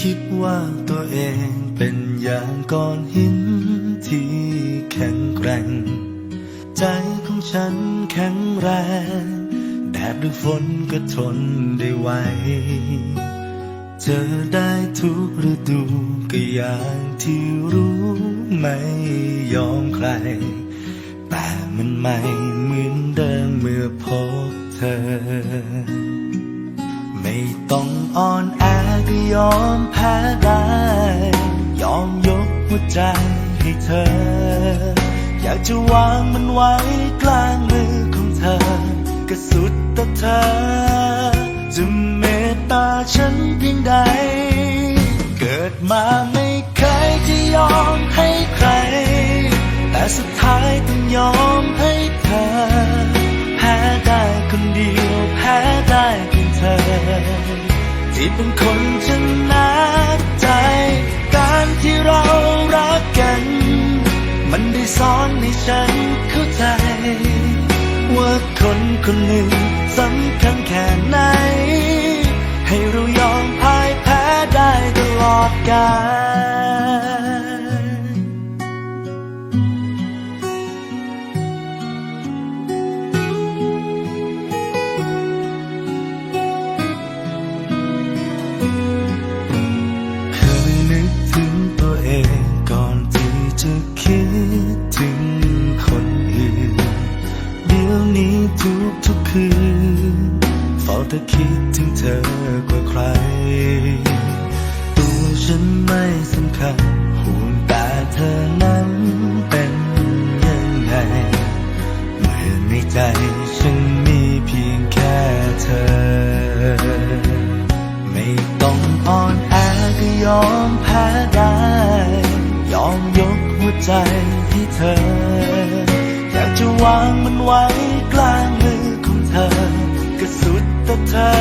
คิดว่าตัวเองเป็นอย่างก้อนหินที่แข็งแกร่ง ใจของฉันแข็งแรง แดดหรือฝนก็ทนได้ไหวเจอได้ทุกฤดูก็อย่างที่รู้ไม่ยอมใคร แต่มันไม่เหมือนเดิมเมื่อพบเธอ ไม่ต้องอ่อนแอก็ยอมแพ้ได้ ยอมยกหัวใจให้เธอ อยากจะวางมันไว้กลางมือของเธอ ก็สุดแต่เธอ จะเมตตาฉันเพียงใด เกิดมาไม่เคยจะยอมให้ใคร แต่สุดท้ายต้องยอมให้เธอ แพ้ได้คนเดียวแพ้ได้ อ ที่เป็นคนชนะใจ การที่เรารักกัน มันได้สอนให้ฉันเข้าใจ ว่าคนคนหนึ่งสำคัญแค่ไหน ให้เรายอมพ่ายแพ้ได้ตลอดกาล อ่อนแอก็ยอมแพ้ได้ ยอมยกหัวใจให้เธอ อยากจะวางมันไว้กลางมือของเธอ ก็สุดแต่เธอ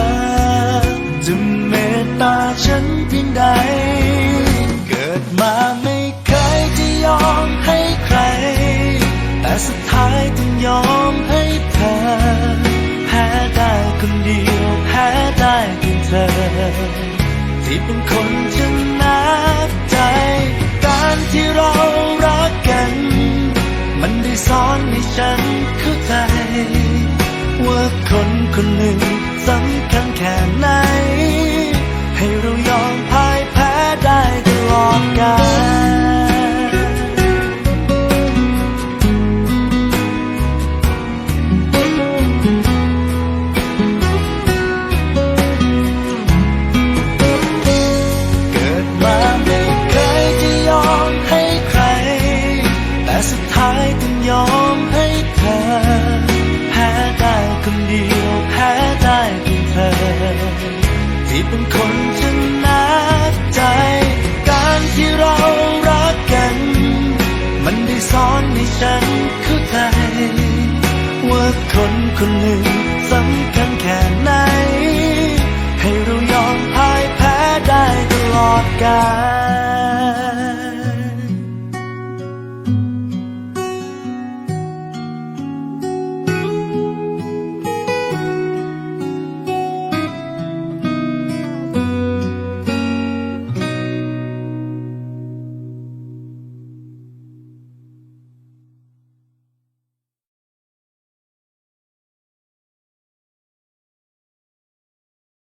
จะเมตตาฉันเพียงใด เกิดมาไม่เคยจะยอมให้ใคร แต่สุดท้ายต้องยอมให้เธอ แพ้ได้คนเดียว ที่เป็นคนชนะใจ การที่เรารักกัน มันได้สอนให้ฉันเข้าใจ ว่าคนคนหนึ่ง ยวแพ้ได้เพียงเธอ ที่เป็นคนชนะใจ การที่เรารักกัน มันได้สอนให้ฉันเข้าใจ ว่าคนคนหนึ่งสำคัญแค่